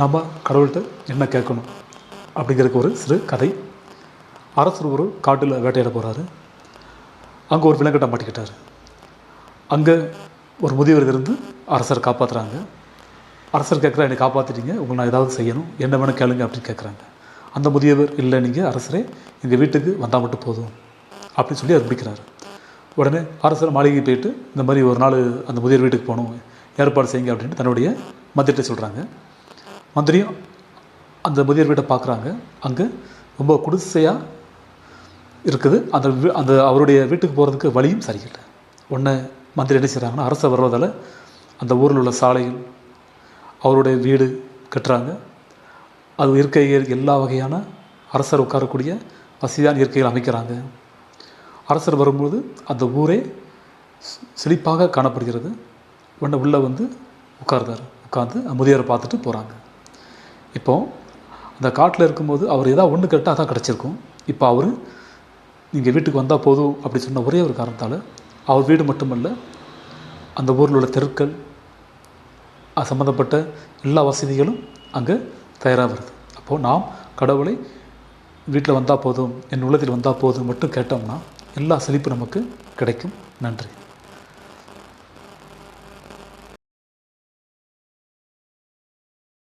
நம்ம கடவுள்கிட்ட என்ன கேட்கணும்? அப்படிங்கிறதுக்கு ஒரு சிறு கதை. அரசர் ஒரு காட்டில் வேட்டையாட போகிறாரு அங்கே ஒரு விலங்கிட்ட மாட்டிக்கிட்டார். அங்கே ஒரு முதியவர் இருந்து அரசரை காப்பாற்றுறாங்க அரசர் கேட்குறா என்னை காப்பாற்றிட்டீங்க உங்களை நான் ஏதாவது செய்யணும். என்ன வேணும் கேளுங்க அப்படின்னு கேட்குறாங்க. அந்த முதியவர் இல்லை நீங்கள் அரசரே எங்கள் வீட்டுக்கு வந்தால் மட்டும் போதும் அப்படின்னு சொல்லி அவர் உடனே அரசர் மாளிகை போயிட்டு இந்த மாதிரி ஒரு நாள் அந்த முதியவர் வீட்டுக்கு போகணும். ஏற்பாடு செய்யுங்க அப்படின்ட்டு தன்னுடைய மந்திரிட்ட சொல்கிறாங்க மந்திரியும் அந்த முதியவர் வீட்டை பார்க்குறாங்க. அங்கே ரொம்ப குடிசையாக இருக்குது. அந்த அந்த அவருடைய வீட்டுக்கு போகிறதுக்கு வழியும் சரியில்லை. ஒன்று மந்திரி என்ன செய்கிறாங்கன்னா அரசர் வருவதால் அந்த ஊரில் உள்ள சாலைகள் அவருடைய வீடு கட்டுறாங்க. அது இருக்கை எல்லா வகையான அரசர் உட்காரக்கூடிய வசதியான இருக்கைகள் அமைக்கிறாங்க. அரசர் வரும்போது அந்த ஊரே செழிப்பாக காணப்படுகிறது. உடனே உள்ளே வந்து உட்கார்ந்தார் உட்காந்து முதியவரை பார்த்துட்டு போகிறாங்க இப்போது அந்த காட்டில் இருக்கும்போது அவர் ஏதாவது ஒன்று கேட்டால் அதான் கிடச்சிருக்கும். இப்போ அவர் நீங்கள் வீட்டுக்கு வந்தால் போதும் அப்படி சொன்ன ஒரே ஒரு காரணத்தால் அவர் வீடு மட்டுமல்ல அந்த ஊரில் உள்ள தெருக்கள் அது சம்மந்தப்பட்ட எல்லா வசதிகளும் அங்கே தயாராக வருது. அப்போது நாம் கடவுளை வீட்டில் வந்தால் போதும் என் உள்ளத்தில் வந்தால் போதும் மட்டும் கேட்டோம்னா எல்லா செழிப்பு நமக்கு கிடைக்கும். நன்றி.